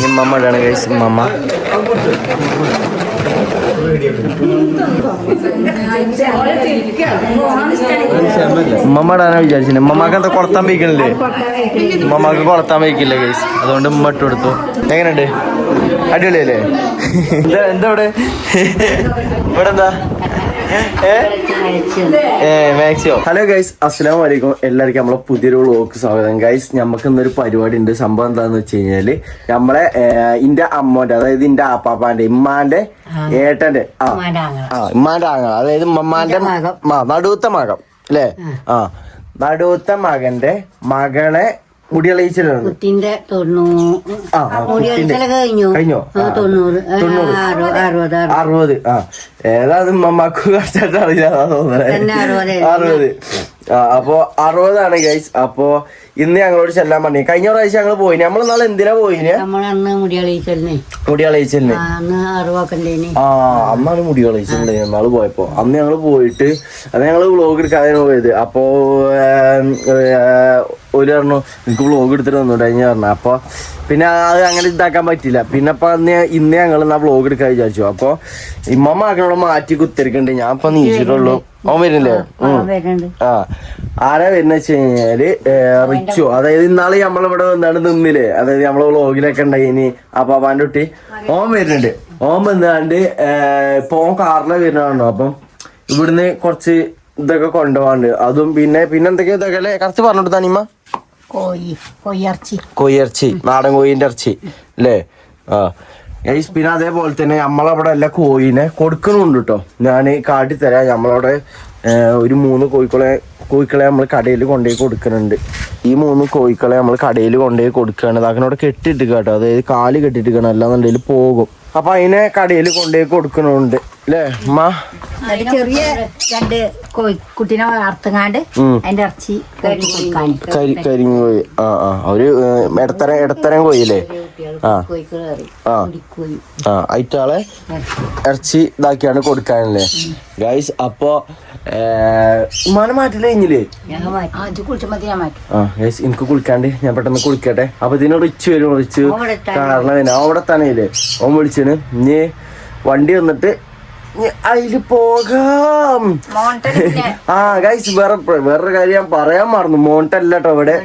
ഈ മമ്മ ഇടാണ് ഗൈസ് മമ്മ. ഉമ്മമ്മ വിചാരിച്ചത് മമ്മക്ക് എന്താ കൊളത്താൻ വയ്ക്കണില്ലേ? മമ്മക്ക് കൊളത്താൻ വയ്ക്കില്ല ഗൈസ് അതുകൊണ്ട് ഉമ്മ ഇട്ട് കൊടുത്തു. എങ്ങനെയുണ്ട്? അടിപൊളിയല്ലേ? എന്താ എന്താ ഇവിടെ? ഇവിടെ എന്താ? ഏ മാക്സിയോ ഹലോ ഗൈസ് അസ്സലാമു വലൈക്കും എല്ലാവർക്കും നമ്മളെ പുതിയൊരു വ്ളോഗ് സ്വാഗതം. ഗൈസ് നമുക്ക് ഇന്നൊരു പരിപാടി ഉണ്ട് സംഭവം എന്താന്ന് വെച്ച് കഴിഞ്ഞാൽ നമ്മളെ ഇന്റെ അമ്മോന്റെ അതായത് ഇന്റെ ആപ്പാപ്പാന്റെ ഇമ്മാന്റെ ഏട്ടന്റെ ആ. ആ ഇമ്മാന്റെ ആങ്ങ അതായത് ഉമ്മാന്റെ നടുവത്തെ മകം അല്ലേ ആ. നടുവത്തെ മകന്റെ മകളെ മുടിയളയിച്ചിലാണ് മുടിയൊഴിച്ചൽ കഴിഞ്ഞു? കഴിഞ്ഞോ? തൊണ്ണൂറ്. അറുപത് ആ ഏതാത് മമ്മക്ക് കറക്റ്റായിട്ട് അറിയില്ല അറുപത്. അപ്പൊ അറുപതാണ് ഗൈസ് അപ്പൊ ഇന്ന് ഞങ്ങളോട് ചെല്ലാൻ പറഞ്ഞു. കഴിഞ്ഞ പ്രാവശ്യം ഞങ്ങൾ പോയിന്. നമ്മൾ നാളെ എന്തിനാ പോയിന്? നമ്മളന്ന് മുടിയൊഴിച്ചലിനെ മുടി കളയിച്ചല്ലേ അന്ന് അറുപക്കണ്ടേന് ആ അന്നാണ് മുടി കളയിച്ചിട്ടുണ്ട് നാൾ പോയപ്പോ. അന്ന് ഞങ്ങൾ പോയിട്ട് അത് ഞങ്ങൾ വ്ളോഗ് എടുക്കാതെ പോയത്. അപ്പോ ഒരു പറഞ്ഞു എനിക്ക് വ്ളോഗ് എടുത്തിട്ട് തന്നുണ്ടായി കഴിഞ്ഞ പറഞ്ഞു. അപ്പൊ പിന്നെ അത് അങ്ങനെ ഇതാക്കാൻ പറ്റില്ല പിന്നെ അപ്പൊ അന്ന് ഇന്ന് ഞങ്ങൾ എന്നാ വ്ളോഗ് എടുക്കാൻ വിചാരിച്ചു. അപ്പൊ ഇമ്മ ആക്കണോട് മാറ്റി കുത്തിരിക്കണ്ട്. ഞാൻ ഇപ്പൊ നീച്ചിട്ടുള്ളൂ ഓൻ വരുന്നില്ലേ? ആ ആരാ വരുന്ന വെച്ച് കഴിഞ്ഞാൽ റിച്ചു. അതായത് ഇന്നാൾ നമ്മളിവിടെ എന്താണ് നിന്നില്ലേ? അതായത് നമ്മളെ വ്ളോഗിലൊക്കെ ഉണ്ടായിനി. അപ്പാപ്പാന്റെ കുട്ടി ഓൻ വരുന്നുണ്ട്. ഓൻ വന്നാണ്ട് ഇപ്പൊ ഓൻ കാറിലെ വരുന്നതാണോ? അപ്പം ഇവിടുന്ന് കുറച്ച് ഇതൊക്കെ കൊണ്ടുപോകാണ്ട്. അതും പിന്നെ പിന്നെ എന്തൊക്കെയാ ഇതൊക്കെ അല്ലേ? കറക്റ്റ് പറഞ്ഞു കോഴിയിറച്ചി കോയിറച്ചി നാടൻ കോയിന്റെ ഇറച്ചി അല്ലേ ആ. ഗൈസ് പിന്നെ അതേപോലെ തന്നെ നമ്മളവിടെ എല്ലാ കോയിനെ കൊടുക്കണുണ്ട് കേട്ടോ ഞാൻ കാട്ടിത്തരാം. നമ്മളവിടെ ഒരു മൂന്ന് കോഴിക്കളെ കോഴിക്കളെ നമ്മൾ കടയിൽ കൊണ്ടുപോയി കൊടുക്കുന്നുണ്ട് ഈ മൂന്ന് കോഴിക്കളെ നമ്മൾ കടയിൽ കൊണ്ടുപോയി കൊടുക്കുകയാണ്. അതിനോട് കെട്ടിട്ട് കേട്ടോ അതായത് കാൽ കെട്ടിട്ട് അല്ലാന്നുണ്ടെങ്കിൽ പോകും. അപ്പൊ അതിനെ കടയിൽ കൊണ്ടുപോയി കൊടുക്കണുണ്ട്. അല്ലേ അമ്മ ചെറിയ രണ്ട് കുട്ടീനെ വളർത്തുങ്ങാണ്ട് ഉം. അതിന്റെ ഇറച്ചി കയറ്റി കരി കരിങ്ങ് ആ ആ. ഒരു ഇടത്തരം ഇടത്തരം കോഴിയല്ലേ ആ. ആ. ആ. അയിറ്റാളെ ഇറച്ചി ഇതാക്കിയാണ് കൊടുക്കാനല്ലേ ഗൈസ് അപ്പോ ഉമ്മാനെ മാറ്റില്ല കഴിഞ്ഞില്ലേ? ആ ഗൈസ് എനിക്ക് കുളിക്കാണ്ട് ഞാൻ പെട്ടെന്ന് കുളിക്കട്ടെ. അപ്പൊ ഇതിന് റിച്ച് വരും റിച്ച് കാരണം അവിടെ തന്നെ ഇല്ലേ ഓൻ വിളിച്ചിന്. ഇനി വണ്ടി വന്നിട്ട് അതിൽ പോകാം. ആ ഗൈസ് വേറെ വേറൊരു കാര്യം ഞാൻ പറയാൻ മറന്നു. മോണ്ടല്ല കേട്ടോ ഇവിടെ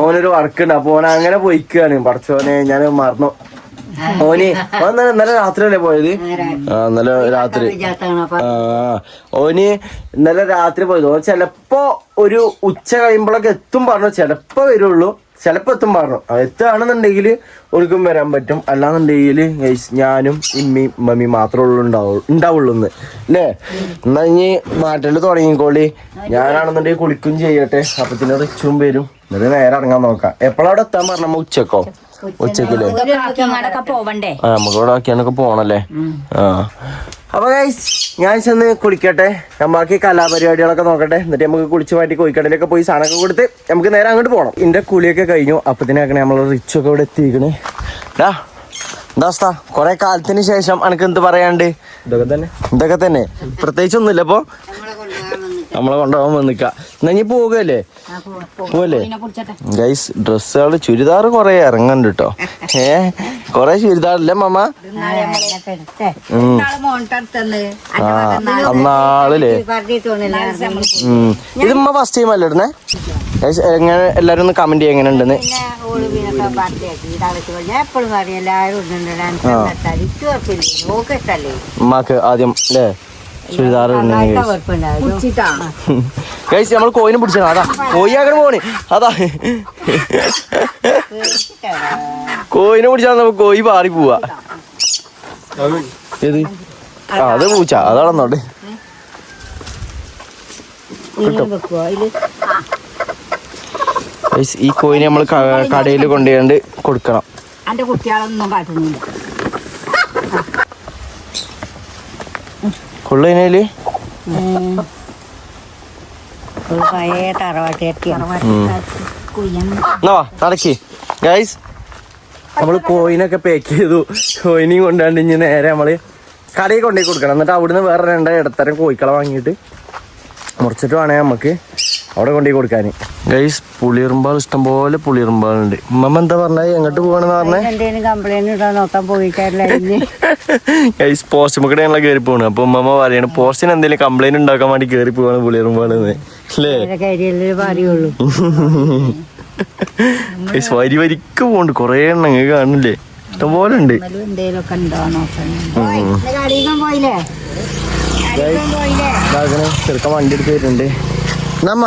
ഓനൊരു വർക്ക് ഉണ്ട് അപ്പൊ ഓൻ അങ്ങനെ പോയിക്കാണ്. പറച്ചോനെ ഞാൻ മറന്നു. ഓന് ഓനെ ഇന്നലെ രാത്രി അല്ലേ പോയത്? ആ ഇന്നലെ രാത്രി. ആ ഓന് ഇന്നലെ രാത്രി പോയത്. ഓൻ ചെലപ്പോ ഒരു ഉച്ച കഴിയുമ്പോഴൊക്കെ എത്തും പറഞ്ഞു ചെലപ്പോ വരുള്ളൂ. ചെലപ്പോ എത്തും പറഞ്ഞു. എത്തുകയാണെന്നുണ്ടെങ്കിൽ ഒരിക്കും വരാൻ പറ്റും. അല്ലാന്നുണ്ടെങ്കിൽ ഞാനും ഇമ്മി മമ്മി മാത്രമേ ഉള്ളൂ ഉണ്ടാവുള്ളൂ ഉണ്ടാവുള്ളൂ എന്ന് അല്ലേ എന്നാ ഇനി നാട്ടിൽ തുടങ്ങിക്കോളി. ഞാനാണെന്നുണ്ടെങ്കിൽ കുളിക്കും ചെയ്യട്ടെ. അപ്പത്തിന് റിച്ചും വരും. എന്നിട്ട് നേരെ ഇറങ്ങാൻ നോക്കാം. എപ്പോഴവിടെ എത്താൻ പറഞ്ഞ? ഉച്ചക്കോ? ഉച്ചക്കില്ലേ പോവണ്ടേ? ആ നമുക്ക് ഇവിടെ പോണല്ലേ? ആ. അപ്പൊ ഗൈസ് ഞാൻ ചെന്ന് കുളിക്കട്ടെ. ഞാൻ ബാക്കി കലാപരിപാടികളൊക്കെ നോക്കട്ടെ. എന്നിട്ട് നമുക്ക് കുളിച്ച് മാറ്റി കോഴിക്കടലൊക്കെ പോയി സാധനമൊക്കെ കൊടുത്ത് നമുക്ക് നേരെ അങ്ങോട്ട് പോകണം ഇന്റെ കുളിയൊക്കെ കഴിഞ്ഞു. അപ്പത്തിനാക്കണേ നമ്മൾ റിച്ചൊക്കെ ഇവിടെ എത്തിക്കണേ ഡാ എന്താ അവസ്ഥ? കൊറേ കാലത്തിന് ശേഷം അനക്ക് എന്ത് പറയാണ്ട് ഇതൊക്കെ തന്നെ. ഇതൊക്കെ തന്നെ. പ്രത്യേകിച്ച് ഒന്നുമില്ല അപ്പൊ നമ്മളെ കൊണ്ടുപോകാൻ വന്നിക്ക എന്നാ ഇനി പോകുകയല്ലേ പോവല്ലേ ഗൈസ് ഡ്രസ്സുകൾ ചുരിദാർ കൊറേ ഇറങ്ങണ്ട് കേട്ടോ ഏ കൊറേ ചുരിദാറില്ലേ മമ്മ അന്നാളില്ലേ. ഇത് ഉമ്മ ഫസ്റ്റ് ടൈം അല്ലേ ഇടുന്നേ ഗൈസ് എങ്ങനെ എല്ലാരും ഒന്ന് കമന്റ് ചെയ്യാൻ എങ്ങനെ ഉണ്ടെന്ന് എപ്പോഴും പറയും എല്ലാവരും ഇടുന്നുണ്ട് നോക്കട്ടല്ലേ ഉമ്മാക്ക് ആദ്യം അല്ലേ ചുരിദാർ ഗൈസ് നമ്മൾ കോയിനെ പിടിച്ചാ അതാ കോയി അങ്ങനെ പോണ്. അതാ. കോയിനെ പിടിച്ചാൽ നമുക്ക് കോയി പാറി പോവാ. ഏത്? ആ അത് പൂച്ച. അതാണെന്നോട്. വെക്കുവോ അതിൽ? ഗൈസ് ഈ കോയിനെ നമ്മൾ കടയിൽ കൊണ്ടുപോയി കൊടുക്കണം. എന്റെ കുട്ടികളൊന്നും കാട്ടുന്നില്ല. കൊള്ളതിനേൽ പഴയ നടക്കി. ഗൈസ് നമ്മൾ കോയിനൊക്കെ പാക്ക് ചെയ്തു. കോയിനും കൊണ്ടാണ്ട് ഇനി നേരെ നമ്മൾ കടയിൽ കൊണ്ടുപോയി കൊടുക്കണം. എന്നിട്ട് അവിടുന്ന് വേറെ രണ്ട് ഇടത്തരം കോഴിക്കളെ വാങ്ങിയിട്ട്. മുറിച്ചിട്ട് വേണേ നമുക്ക് അവിടെ കൊണ്ടുപോയി കൊടുക്കാൻ ഗൈസ് പുളിയറുമ്പാൾ ഇഷ്ടംപോലെ പുളിയറുമ്പാളുണ്ട് ഉമ്മമ്മ എന്താ പറഞ്ഞത് എങ്ങോട്ട് പോകണെന്ന് പറഞ്ഞേ? എന്തേലും കംപ്ലൈന്റ് ഇടാൻ നോക്കാൻ പോയിക്കാരില്ല ഗൈസ് പോസ്റ്റ് മക്കടെ ഞങ്ങളെ കയറി പോണു അപ്പൊ ഉമ്മമ്മ പറയാണ് പോസ്റ്റിന് എന്തെങ്കിലും കംപ്ലൈന്റ് ഉണ്ടാക്കാൻ വേണ്ടി കയറി പോവാണ് പുളിയറുമ്പാളെന്ന് അല്ലേ കരിയല്ലേ പറയുള്ളൂ ഗൈസ് വരി വരിക്ക് പോണ്ട് കൊറേ എണ്ണം കാണില്ലേ ഇഷ്ടംപോലെ ഉണ്ട്. ഇതാക്കണേ. ചെറുക്കൻ വണ്ടി എടുത്ത് വരുന്നുണ്ട്. നമ്മ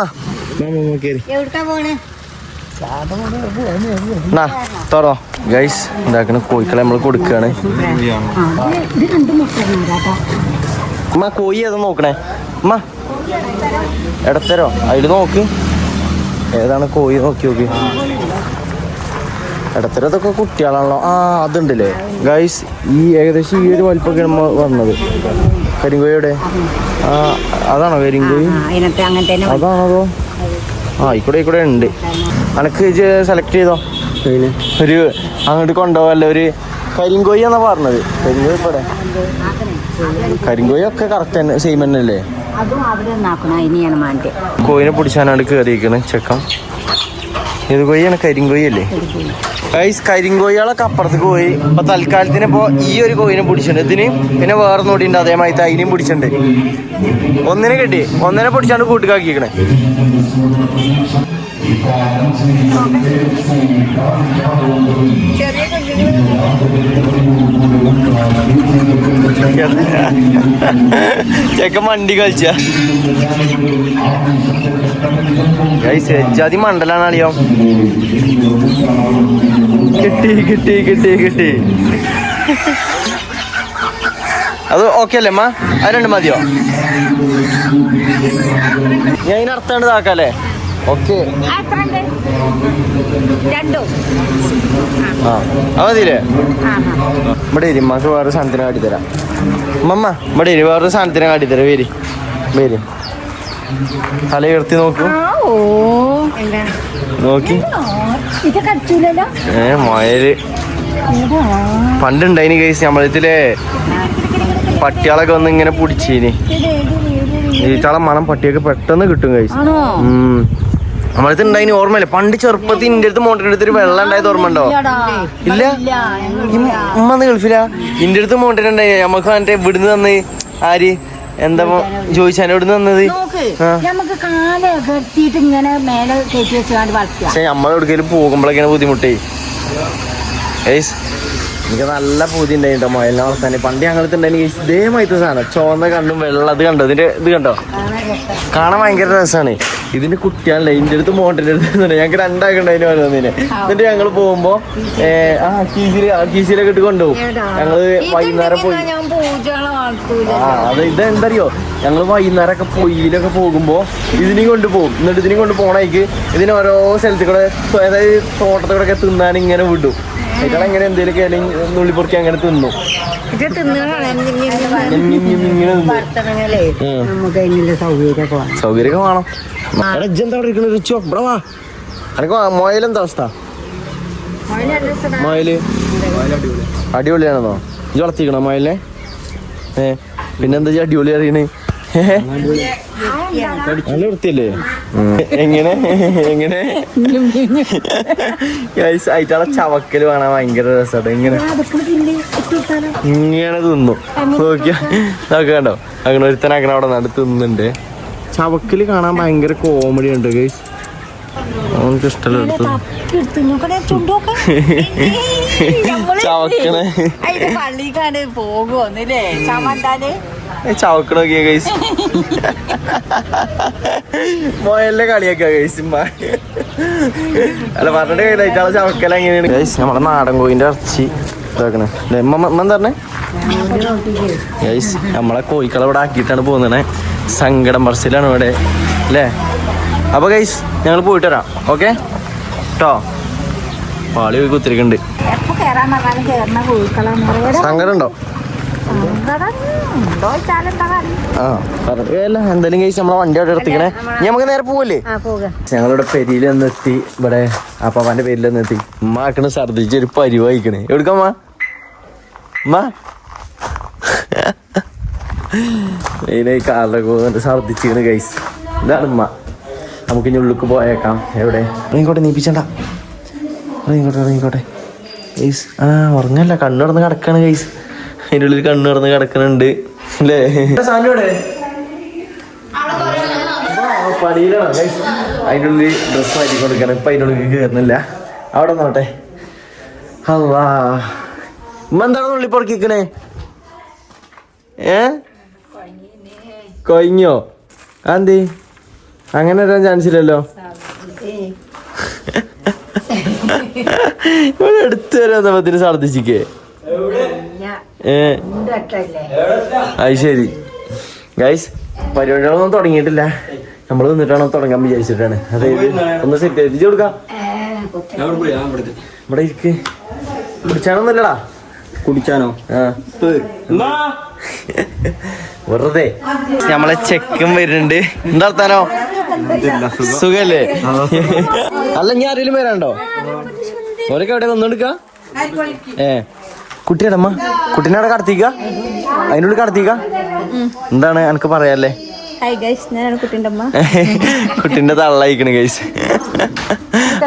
തുറോ ഗൈസ് ഇതാക്കണ കോഴിക്കളെ നമ്മൾ കൊടുക്കുകയാണ് മുട്ടാ അമ്മ കോഴി ഏതാ നോക്കണേ? അമ്മ ഇടത്തരോ അതിൽ നോക്ക്. ഏതാണ് കോഴി നോക്കി നോക്കി. ഇടത്തരം ഇതൊക്കെ കുട്ടികളാണല്ലോ. ആ അതുണ്ടല്ലേ. ഗൈസ് ഈ ഏകദേശം ഈ ഒരു വലിപ്പൊക്കെയാണ് നമ്മൾ വന്നത്. കരിങ്കോഴിയുടെ ആ അതാണോ കരിങ്കോയി? അതാണോ അങ്ങനെ തന്നെ അതാണതോ ആ ഇക്കൂടെ ഇക്കൂടെ ഉണ്ട്. അനക്ക് സെലക്ട് ചെയ്തോ? ഒരു അങ്ങോട്ട് കൊണ്ടുപോകല്ല ഒരു കരിങ്കോയി എന്നാ പറഞ്ഞത്. കരിങ്കോയി ഇപ്പടെ കരിങ്കോയി ഒക്കെ കറക്റ്റ് തന്നെ സെയിം തന്നെ അല്ലേ? കോയിനെ പിടിച്ചാനാണ് കയറിയിരിക്കണത് ചെക്കം. ഇത് കൊയ്യാണ്? കരിങ്കോയി അല്ലേ? കരിങ്കോയികളൊക്കെ അപ്പുറത്തേക്ക് പോയി. അപ്പൊ തൽക്കാലത്തിന് ഇപ്പൊ ഈ ഒരു കോയിനെ പിടിച്ചിട്ടുണ്ട്. ഇതിന് പിന്നെ വേറെ നോടിയുണ്ട് അതേമാതിരി അതിനെയും പിടിച്ചിട്ടുണ്ട്. ഒന്നിനെ കിട്ടി. ഒന്നിനെ പിടിച്ചാണ്ട് കൂട്ടുകാക്കിക്കണേ. ചെക്കൻ വണ്ടി കളിച്ച. ജാതി മണ്ടലാണ് അളിയോ കിട്ടി കിട്ടി കിട്ടി കിട്ടി. അത് ഓക്കെ അല്ലേ അമ്മ? അത് രണ്ട് മതിയോ? ഞാൻ ഇതിനർത്ഥം ഇതാക്കല്ലേ ഓക്കെ. ആ മതിയില്ലേ? ഇവിടെ ഇരി അമ്മയ്ക്ക് വേറെ സാധനത്തിന് കാട്ടിത്തരാം മമ്മ ഇവിടെ ഇരി വേറെ സാധനത്തിന് കാട്ടിത്തരാം വരി. വരി തല ഉയർത്തി നോക്കൂ. നോക്കി. ഏ മയൽ. പണ്ടുണ്ടായിന് കേസ് നമ്മളത്തിലെ പട്ടികളൊക്കെ വന്ന് ഇങ്ങനെ പിടിച്ചീനി. ഈച്ചാളെ മണം പട്ടിയൊക്കെ പെട്ടെന്ന് കിട്ടും കേസ് ആണോ നമ്മളടുത്ത് ഉണ്ടായിന് ഓർമ്മയില്ല. പണ്ട് ചെറുപ്പത്തിൽ ഇന്റെ അടുത്ത് മോട്ടറിന്റെ അടുത്ത് ഒരു വെള്ളം ഉണ്ടായത് ഓർമ്മ ഉണ്ടോ ഇല്ല? ഉമ്മ അന്ന് ഗൾഫിലാ. ഇന്റെ അടുത്ത് മോട്ടറിന് ഉണ്ടായി. നമുക്ക് മറ്റേ ഇവിടുന്ന് തന്ന്? ആര്? എന്താ ചോദിച്ചാൽ ഇവിടുന്ന് തന്നത്. നമുക്ക് കാൽ കെട്ടിയിട്ട് ഇങ്ങനെ മേലെ വെച്ചാണ്ട് വളർത്തുക പക്ഷെ പോകുമ്പോഴൊക്കെയാണ് ബുദ്ധിമുട്ടേ. എനിക്ക് നല്ല പൂതി ഉണ്ടായിട്ടോ മൊയലിനെ വളർത്താൻ പണ്ട് ഞങ്ങൾക്ക് ഉണ്ടായി ഇതേമായിട്ട് സാധനം ചോന്ന കണ്ടും വെള്ളം അത് കണ്ടോ? ഇതിന്റെ ഇത് കണ്ടോ? കാണാൻ ഭയങ്കര രസമാണ് ഇതിന്റെ കുട്ടിയാണല്ലേ ഇതിന്റെ അടുത്ത് മോട്ടിന്റെ അടുത്ത്. ഞങ്ങൾക്ക് രണ്ടാക്കുണ്ടായിരുന്നു ഓരോന്നിനെ. എന്നിട്ട് ഞങ്ങൾ പോകുമ്പോ ആ കീസിൽ ആ കീസിലൊക്കെ ഇട്ട് കൊണ്ടുപോകും. ഞങ്ങൾ വൈകുന്നേരം പോയി. ആ അത് ഇതെന്തറിയോ? ഞങ്ങൾ വൈകുന്നേരമൊക്കെ പൊയ്യിലൊക്കെ പോകുമ്പോ ഇതിനെയും കൊണ്ടുപോകും എന്നിട്ട് ഇതിനെയും കൊണ്ട് പോണേക്ക് ഇതിനെ ഓരോ സ്ഥലത്ത് കൂടെ അതായത് തോട്ടത്തിൽ കൂടെ ഒക്കെ തിന്നാൻ ഇങ്ങനെ വിടും. ഇങ്ങനെ എന്തെങ്കിലും നുള്ളി നുള്ളിപ്പൊറുക്കി അങ്ങനെ തിന്നു. ഇത് തിന്നണേ സൗകര്യമൊക്കെ വേണം. മൊയലെന്താ അവസ്ഥ? മൊയൽ അടിപൊളിയാണെന്നോ ഇജ് വളർത്തിക്കണോ മൊയലിനെ? ഏ. പിന്നെന്താ അടിപൊളി അറിയണേ? നല്ല വൃത്തിയല്ലേ? എങ്ങനെ? എങ്ങനെ? ഗൈസ് ആയിട്ടാളെ ചവക്കൽ കാണാൻ ഭയങ്കര രസമാണ് ഇങ്ങനെ ഇങ്ങനെ തിന്നു. നോക്കിയാ അങ്ങനെ കണ്ടോ അങ്ങനെ അവിടെ നട തിന്നുണ്ട് ചവക്കൽ കാണാൻ ഭയങ്കര കോമഡി ഉണ്ട് ഗൈസ് അവനക്ക് ഇഷ്ടമല്ല എടുത്തു ചവക്കണേ. പള്ളിക്കാണ്ട് പോകുന്നില്ലേ നോക്കിയ കൈസ് മോയലിനെ കളിയാക്കുക ഗൈസ് അല്ല പറഞ്ഞിട്ട് കഴിയില്ല ചവക്കല എങ്ങനെയാണ്? കൈസ് നമ്മളെ നാടൻ കോയിന്റെ ഇറച്ചി ഇതാക്കണേ. എന്താ പറഞ്ഞേ? ഗൈസ് നമ്മളെ കോഴിക്കളെ ഇവിടെ ആക്കിയിട്ടാണ് പോകുന്നത് സങ്കടം പറച്ചിലാണ് ഇവിടെ. അല്ലേ? അപ്പൊ ഗൈസ് ഞങ്ങൾ പോയിട്ട് വരാം. ഓക്കെ കേട്ടോ പാളി പോയി കുത്തിരിക്കുന്നുണ്ട്. സങ്കടം ഉണ്ടോ? എന്തായാലും കഴിച്ച് നമ്മളെ വണ്ടി അവിടെ എടുത്തിക്കണേ നമുക്ക് നേരെ പോവല്ലേ? ഞങ്ങളിവിടെ പെരിയിൽ എത്തി. ഇവിടെ അപ്പാപ്പാന്റെ പേരിൽ എത്തി. ഉമ്മ ആക്കണ ഛർദിച്ച് ഒരു പരിവായിക്കണേ എവിടുക്കമ്മ ഉമ്മ? മെയിനായി കാറിലൊക്കെ പോകുന്നുണ്ട് ഛർദിച്ചിക്കണ് ഗൈസ് ഇതാണ് ഉമ്മ. നമുക്ക് ഇനി ഉള്ളിക്ക് പോയേക്കാം. എവിടെ? ഇറങ്ങിക്കോട്ടെ നീപ്പിച്ചണ്ട ഇറങ്ങിക്കോട്ടെ ഇറങ്ങിക്കോട്ടെ. ഗൈസ് ആ ഉറങ്ങല്ല. കണ്ണു കിടന്ന് കിടക്കാണ് ഗൈസ് അതിന്റെ ഉള്ളിൽ കണ്ണു നടന്ന് കിടക്കണുണ്ട്. അല്ലേ? പടിയിലാണ് അതിന്റെ ഉള്ളിൽ ഡ്രസ്സ് മാറ്റി കൊടുക്കണം. ഇപ്പം അതിന്റെ ഉള്ളിൽ കയറുന്നില്ല അവിടെ നോട്ടെ അല്ലാ ഉമ്മ എന്താണ് ഉള്ളി പൊറക്കിക്കണേ? ഏ? കൊയിഞ്ഞോ? അതെന്തി? അങ്ങനെ വരാൻ ചാൻസ് ഇല്ലല്ലോ. ഇവിടെ അടുത്ത് വരാൻ സമയത്തിന് ഛർദിച്ചിക്കേ അത് ശരി. ഗൈസ് പരിപാടികളൊന്നും തുടങ്ങിയിട്ടില്ല. നമ്മൾ നിന്നിട്ടാണ് തുടങ്ങാൻ വിചാരിച്ചിട്ടാണ്. അതായത് ഒന്ന് സെറ്റ് എത്തിച്ചു കൊടുക്കാം. ഇവിടെ ഇരിക്ക് കുടിച്ചാണോന്നല്ലടാ കുടിച്ചാനോ? ആ. വെറുതെ. നമ്മളെ ചെക്കും വരുന്നുണ്ട്. എന്താർത്താനോ സുഖല്ലേ? അല്ല ഞാൻ ആരെങ്കിലും വരാണ്ടോ ഓരൊക്കെ എവിടെ വന്നെടുക്ക ഏ. കുട്ടിയടമ്മ കുട്ടീനെ അവിടെ കടത്തിക്ക അതിനുള്ളിൽ കടത്തിക്ക എന്താണ് എനിക്ക് പറയാല്ലേ? കുട്ടിന്റെ അമ്മ തള്ളയിക്കണ് ഗൈസ്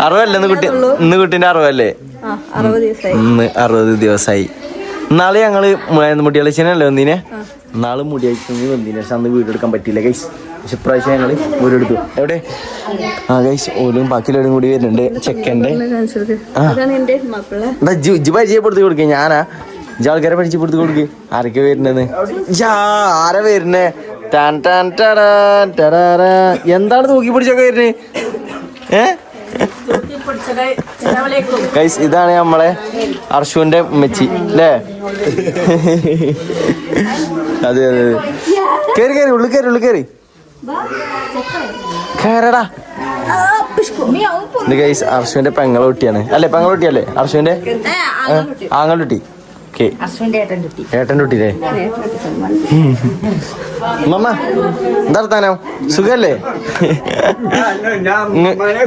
അറുപല്ലേ ഇന്ന് കുട്ടി ഇന്ന് കുട്ടിന്റെ അറുപല്ലേ ദിവസമായി ഇന്ന് അറുപത് ദിവസമായി നാളെ ഞങ്ങൾ മുടിയളിച്ചനല്ലേ വന്നീനെ? നാളെ മുടിയളിച്ചു വന്നീനെ. പക്ഷെ അന്ന് വീട്ടെടുക്കാൻ പറ്റിയില്ല ഗൈസ് ഇപ്രാവശ്യം ഞങ്ങൾ വീട് എവിടെ? ആ ഗൈസ് ഓലും എല്ലാവരും കൂടി വരുന്നുണ്ട്. ചെക്കന്റെ. ആ. ഇതാണ് എന്റെ മക്കളെ എന്താ ജി ഇജ്ജ് പരിചയപ്പെടുത്തി കൊടുക്ക? ഞാനാ. ഇജ്ജ് ആൾക്കാരെ പരിചയപ്പെടുത്തി കൊടുക്ക്. ആരൊക്കെ വരുന്നത്? ജാ ആരാ വരുന്നേ. എന്താണ് തൂക്കി പിടിച്ചൊക്കെ വരുന്നത് ഏ? ഇതാണ് നമ്മളെ അർഷുവിന്റെ മെച്ചി അല്ലേ അതെ അതെ അതെ. കയറി കേറി ഉള്ളു കയറി ഉള്ളു കേറി. കേറടാ. ഇത് ഗൈസ് അർഷുവിന്റെ പെങ്ങളെ കുട്ടിയാണ്. അല്ലേ പെങ്ങളെ കുട്ടിയല്ലേ? അർഷുവിന്റെ ആങ്ങളുടെ കുട്ടി ഏട്ടൻ കുട്ടിയില്ലേ മമ്മ എന്താ വർത്താനം? സുഖല്ലേ?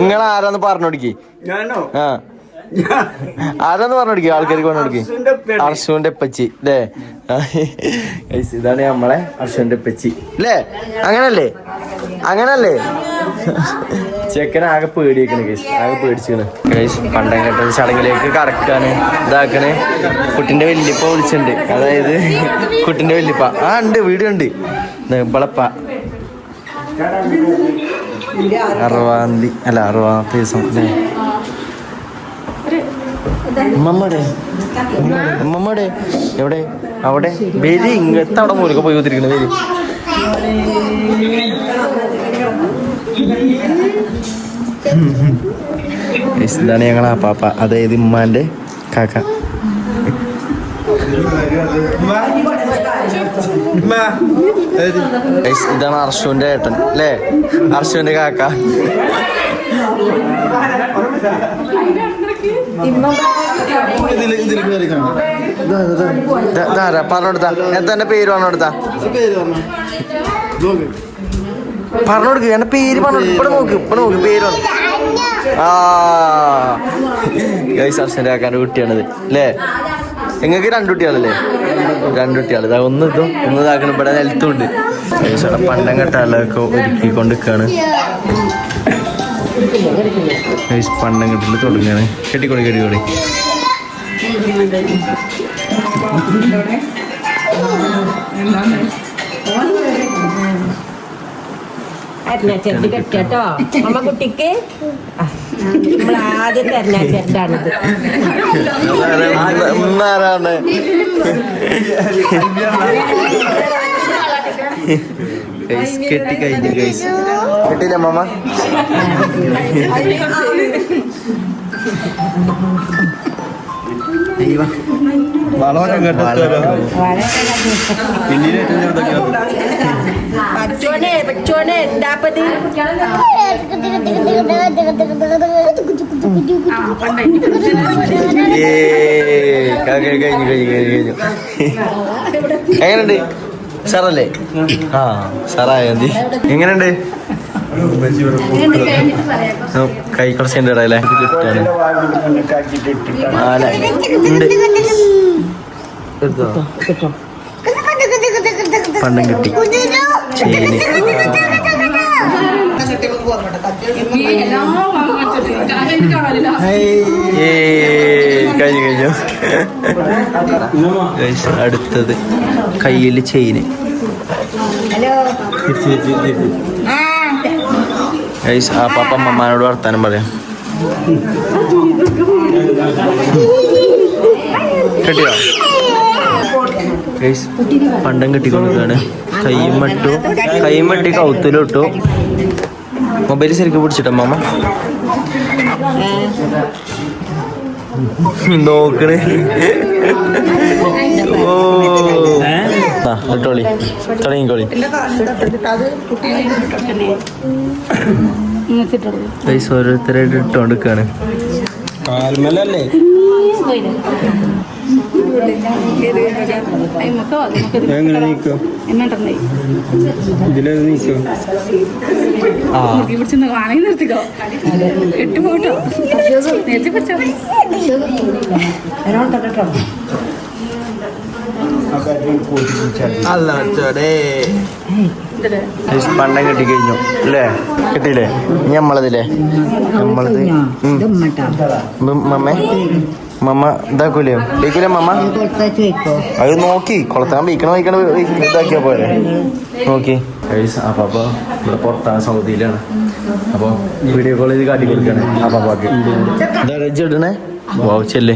നിങ്ങൾ ആരാന്ന് പറഞ്ഞോടിക്ക്. ഞാനോ? ആ. ആരാന്ന് പറഞ്ഞോടിക്കും ആൾക്കാർക്ക് പറഞ്ഞോടിക്കും. അർഷുവിന്റെ പച്ചി അല്ലേ ഇതാണ് നമ്മളെ അർഷുവിന്റെ പച്ചി അല്ലേ അങ്ങനല്ലേ? അങ്ങനല്ലേ? ചെക്കൻ ആകെ പേടിയേക്കണ് കേസ് ആകെ പേടിച്ചിക്കണ്. കേസ് പണ്ടങ്ങട്ട ചടങ്ങിലേക്ക് കടക്കാണ്. ഇതാക്കണ്. കുട്ടിന്റെ വല്യപ്പ വിളിച്ചിട്ടുണ്ട്. അതായത് കുട്ടിന്റെ വല്യപ്പ. ആ ഉണ്ട് വീഡിയോ ഉണ്ട്. ഇവളപ്പ. അറുപതാം തീയതി അല്ല അറുപതാമത്തെ ദിവസം അല്ലേ ഉമ്മമ്മടെ ഉമ്മമ്മടെ എവിടെ അവിടെ ബലി ഇങ്ങത്തെ അവിടെ മൂലൊക്കെ പോയി കുത്തിരിക്കുന്നു ബലി ഇതാണ് ഞങ്ങൾ ആ പാപ്പ അതായത് ഉമ്മാന്റെ കാക്ക ഇതാണ് അർഷുവിന്റെ ഏട്ടൻ അല്ലേ അർഷുവിന്റെ കാക്ക പറഞ്ഞോടുത്താ. എന്താ എന്റെ പേര് പറഞ്ഞോടുത്താ? പറഞ്ഞോടുക്ക എന്റെ പേര് പറഞ്ഞു ഇവിടെ നോക്ക് ഇവിടെ നോക്ക് പേര് പറഞ്ഞു. ആ. ഗൈസ് അർഷന്റെ കാക്കാന്റെ കുട്ടിയാണിത് അല്ലേ? നിങ്ങൾക്ക് രണ്ട് രണ്ടുകുട്ടികൾ രണ്ട് കുട്ടികൾ ഇതാ ഒന്ന് ഇതും ഒന്ന് ഇതാക്കണം ഇവിടെ നിലത്തുണ്ട്. പണ്ടം കെട്ടാലൊക്കെ ഒരുക്കിക്കൊണ്ടിരിക്കാണ്. ഗൈസ് പണ്ടം കെട്ടിൽ തുടങ്ങാണ്. കെട്ടിക്കൊടി കെട്ടിക്കൊടി തെരഞ്ഞെടുത്ത് കെട്ടോ അമ്മ കുട്ടിക്ക്? നമ്മൾ ആദ്യം തെരഞ്ഞെടുത്താണിത് ഇന്നാരാണ്? ഗൈസ് കെട്ടി കഴിഞ്ഞു ഗൈസ് കെട്ടില്ല മാമ. പച്ചോനെ പച്ചോനെ എന്താപ്പത്? കഴിഞ്ഞു കഴിഞ്ഞു കഴിഞ്ഞു. എങ്ങനെയുണ്ട്? സാറല്ലേ? ആ സാറായ എങ്ങനെയുണ്ട്? കൈ ഉണ്ട്. എടുത്തോ പണ്ടം കിട്ടി. കഴിഞ്ഞു കഴിഞ്ഞു. അടുത്തത് കയ്യിൽ ചെയിന്. ഗൈസ് ആ പാപ്പ അമ്മമാരോട് വർത്താനം പറയാം കിട്ടിയോ ഗൈസ് പണ്ടം കെട്ടിക്കൊണ്ടിരിക്കുകയാണ് കൈയും മട്ടു. കൈയും മട്ടി കൗത്തിലിട്ടു മൊബൈൽ ശരിക്കും പിടിച്ചിട്ടോ മാമ? നോക്കണേ. ഓ. ആ ഇട്ടോളി തുടങ്ങിക്കോളി പൈസ ഓരോരുത്തരായിട്ട് ഇട്ടോണ്ടിക്കാണ് കാൽമലല്ലേ? എങ്ങനെ നീക്കോ? ഇതിലേ നീക്കോ? ആ. എട്ട് പോട്ടോ? നേരത്തെ പിടിച്ചോ? അല്ല പണ്ടം കിട്ടി കഴിഞ്ഞു അല്ലേ കിട്ടിയില്ലേ? ഇനി നമ്മളതില്ലേ? നമ്മളത് മമ്മേ മമ്മ ഇതാക്കൂലേ? ബേക്കൂലേ മമ്മ അത് നോക്കി കൊളത്താൻ വീക്കണം വയ്ക്കണം ഇതാക്കിയാ പോലെ നോക്കി. അപ്പൊ ഇവിടെ പുറത്താണ് സൗദിയിലാണ്. അപ്പൊ വീഡിയോ കോൾ ചെയ്ത് കാട്ടി ഇതാ റെജ് ഇടണേ വാവ് ചെല്ലേ.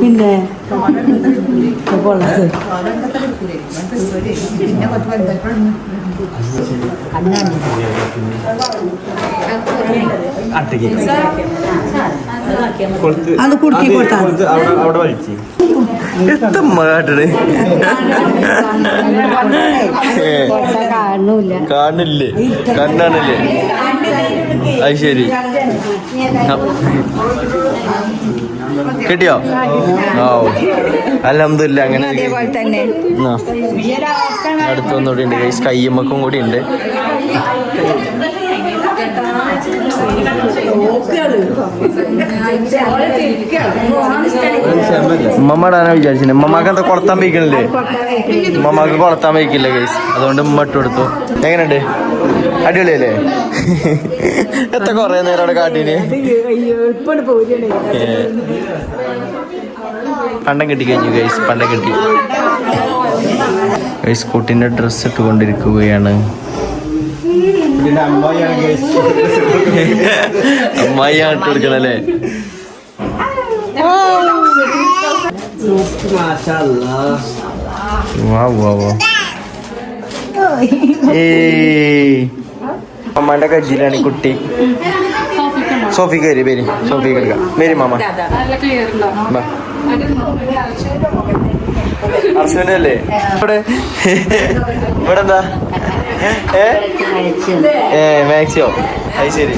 പിന്നെ ഉള്ളത് അത് കുടുക്കി കൊടുത്താൽ എത്ര കാണില്ലേ കണ്ണാണല്ലേ? അത് ശരി. കിട്ടിയോ? ഓ. അലഹമില്ല അങ്ങനെ അതേപോലെ തന്നെ. അടുത്തൊന്നുകൂടി ഉണ്ട് കയ്യമ്മക്കും കൂടി ഉണ്ട്. ഉമ്മ ഇടാനാ വിചാരിച്ചില്ല ഉമ്മമാക്ക് എന്താ കൊളത്താൻ വയ്ക്കണില്ലേ? ഉമ്മമാക്ക് കൊളത്താൻ വയ്ക്കില്ല ഗൈസ് അതുകൊണ്ട് ഉമ്മ ഇട്ട് കൊടുത്തു. എങ്ങനെയുണ്ട്? അടിപൊളിയല്ലേ? എത്ര കൊറേ നേരം അവിടെ കാട്ടീന്. പണ്ടം കിട്ടി കഴിഞ്ഞു ഗൈസ് പണ്ടം കിട്ടി. ഗൈസ് കുട്ടീന്റെ ഡ്രസ്സ് ഇട്ടുകൊണ്ടിരിക്കുകയാണ്. പിന്നെ അമ്മായിയാണ് കേസ് അമ്മായി ഇട്ട് കൊടുക്കണല്ലേ? വാ വാ വാ. ഏയ്. അമ്മാന്റെ കജ്ജിലാണ് കുട്ടി. സോഫി കയറി പേര് സോഫി കയറുക മേരി മാമ. അർശുവിന്റെ അല്ലേ ഇവിടെ. ഇവിടെ എന്താ? ഏ? മാക്സിയോ. അത് ശരി.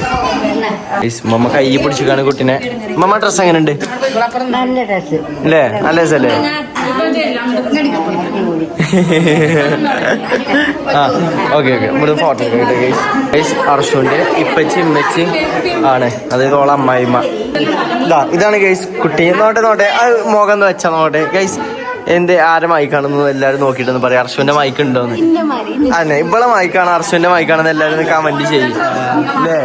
മമ്മ കൈ പിടിച്ചിക്കാണ് കുട്ടീനെ. മമ്മ ഡ്രസ് നല്ല ഡ്രസ് അല്ലേ? നല്ല രസല്ലേ ആ ഓക്കെ ഓക്കെ നമ്മൾ ഫോട്ടോ ഗൈസ് അർഷുവിന്റെ ഇപ്പച്ചി ഇമ്മച്ചി ആണ്. അതായത് ഓളെ അമ്മായിമ്മ. ഇതാ ഇതാണ് ഗൈസ് കുട്ടി. നോട്ടെ നോട്ടെ. ആ മുഖം ഒന്ന് വെച്ചാ നോട്ടെ. ഗൈസ് എന്ത് ആരെ മൈക്കാണെന്ന് എല്ലാവരും നോക്കിട്ടെന്ന് പറയാം. അർഷുവിന്റെ മൈക്ക് ഉണ്ടോന്ന്? അതെ ഇവളെ മൈക്കാണ് അർഷുവിന്റെ മൈക്കാണെന്ന് എല്ലാവരും കമന്റ് ചെയ്യും. അല്ലേ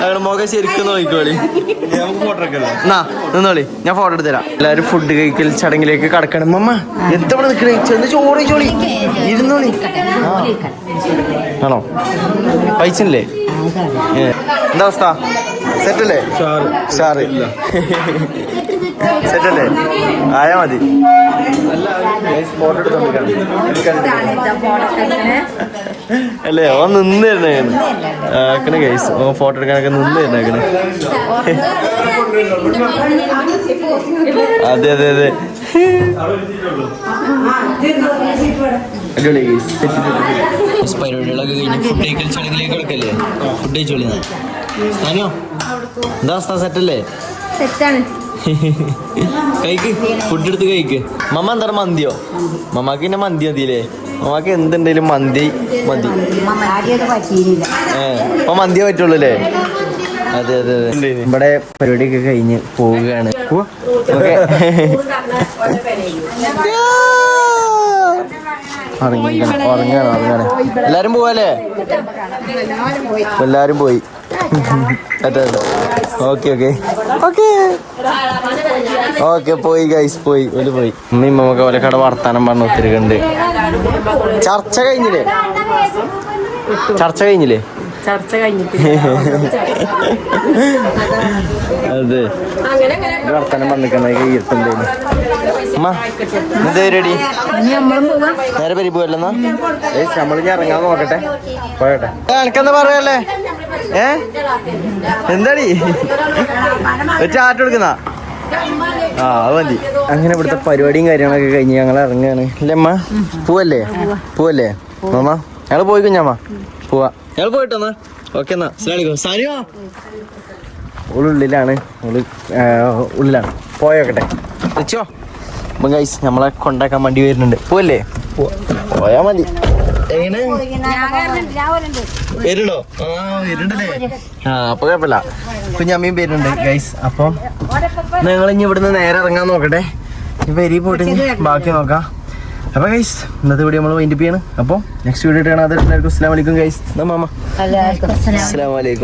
ഞങ്ങൾ മുഖം ശരിക്കും നോക്കിക്കോളി. നമുക്ക് ഫോട്ടോ എടുക്കല്ലോ എന്നാ നിന്നോളി. ഞാൻ ഫോട്ടോ എടുത്തരാം എല്ലാരും ഫുഡ് കഴിക്കൽ ചടങ്ങിലേക്ക് കടക്കണം. മമ്മ എത്തവണ നിക്കണേ? നിൽക്കണേ ചെന്ന് ചോറി ചോളി. ഇരുന്നോളി. ആണോ? പൈസല്ലേ. എന്താ അവസ്ഥ? സെറ്റല്ലേ സാറ് സെറ്റല്ലേ? ആയാ മതി. ഫോട്ടോ അല്ലേ ഓ നിന്നിരുന്നേ ആക്കണ ഗൈസ് ഓ ഫോട്ടോ എടുക്കാനൊക്കെ നിന്നിരുന്നേക്കണേ അതെ അതെ അതെ. അടിപൊളി. പരിപാടികളൊക്കെ കഴിഞ്ഞ് ഫുഡ് കിടക്കല്ലേ? ഫുഡ് കഴിച്ചോളി എന്താ സെറ്റല്ലേ സെറ്റാണ് കഴിക്ക് ഫുഡ് എടുത്ത് കഴിക്ക്. മമ്മ എന്താണ് മന്തിയോ? മമ്മക്ക് പിന്നെ മന്തി മതിയില്ലേ? മമ്മക്ക് എന്തുണ്ടെങ്കിലും മന്തി മതി. ഏ അപ്പൊ മന്തിയേ പറ്റുള്ളൂ അല്ലേ അതെ അതെ അതെ. ഇവിടെ പരിപാടിയൊക്കെ കഴിഞ്ഞ് പോവുകയാണ്. ഓക്കെ. ഉറങ്ങിക്കണം ഉറങ്ങാണ് ഉറങ്ങാണ്. എല്ലാരും പോവല്ലേ? എല്ലാരും പോയി. Okay okay. ഓക്കെ. ഓക്കെ പോയി ഗൈസ് പോയി. ഒരു പോയി. ഉമ്മയും നമുക്ക് ഓലെ കട വർത്താനം പറഞ്ഞു ഒത്തിരിക്കുന്നുണ്ട്. ചർച്ച കഴിഞ്ഞില്ലേ? ചർച്ച കഴിഞ്ഞില്ലേ? ചർച്ച അതെ. വർത്താനം പറഞ്ഞിരിക്കണ ഇരുത്തുണ്ടേന് പരിപാടി? നേരെ പേര് പോയല്ലെന്നാ നമ്മളിഞ്ഞ് ഇറങ്ങാൻ നോക്കട്ടെ. പോയട്ടെ. എനക്കെന്താ പറയല്ലേ? ഏ? എന്താടി? ചാറ്റ് കൊടുക്കുന്ന? ആ അത് മതി. അങ്ങനെ ഇവിടുത്തെ പരിപാടിയും കാര്യങ്ങളൊക്കെ കഴിഞ്ഞ് ഞങ്ങൾ ഇറങ്ങാണ്. അല്ലേ അമ്മ പോവല്ലേ? പോവല്ലേ? മാമ ഞങ്ങൾ പോയി കുഞ്ഞമ്മ പോവാ. ഞങ്ങൾ പോയിട്ടോ എന്നാ ഓക്കെ എന്നാ. അസ്സലാമു സാനിയോ ഉള്ളിലാണ്. ഉള്ളി ഉള്ളിലാണ്. പോയോക്കട്ടെ. വെച്ചോ അപ്പം ഗൈസ് നമ്മളെ കൊണ്ടാക്കാൻ വണ്ടി വരുന്നുണ്ട്. പോവല്ലേ? പോയാ മതി. എങ്ങനെ? വരുന്നുണ്ടോ ആ വരുന്നുണ്ടല്ലേ? ആ അപ്പൊ കുഴപ്പമില്ല. കുഞ്ഞമ്മയും വരുന്നുണ്ട് ഗൈസ് അപ്പം ഞങ്ങൾ ഇനി ഇവിടുന്ന് നേരെ ഇറങ്ങാൻ നോക്കട്ടെ. ഇനി പെരി പോയിട്ട് ബാക്കി നോക്കാം. അപ്പൊ ഗൈസ് ഇന്നത്തെ വീഡിയോ നമ്മൾ വൈൻഡപ്പ് ചെയ്യാണ്. അപ്പോൾ നെക്സ്റ്റ് വീഡിയോ ഇട്ടാണ് അത് എല്ലാവർക്കും അസ്സാം വലൈക്കും ഗൈസ് മാമ? അസ്സാം വലൈക്കും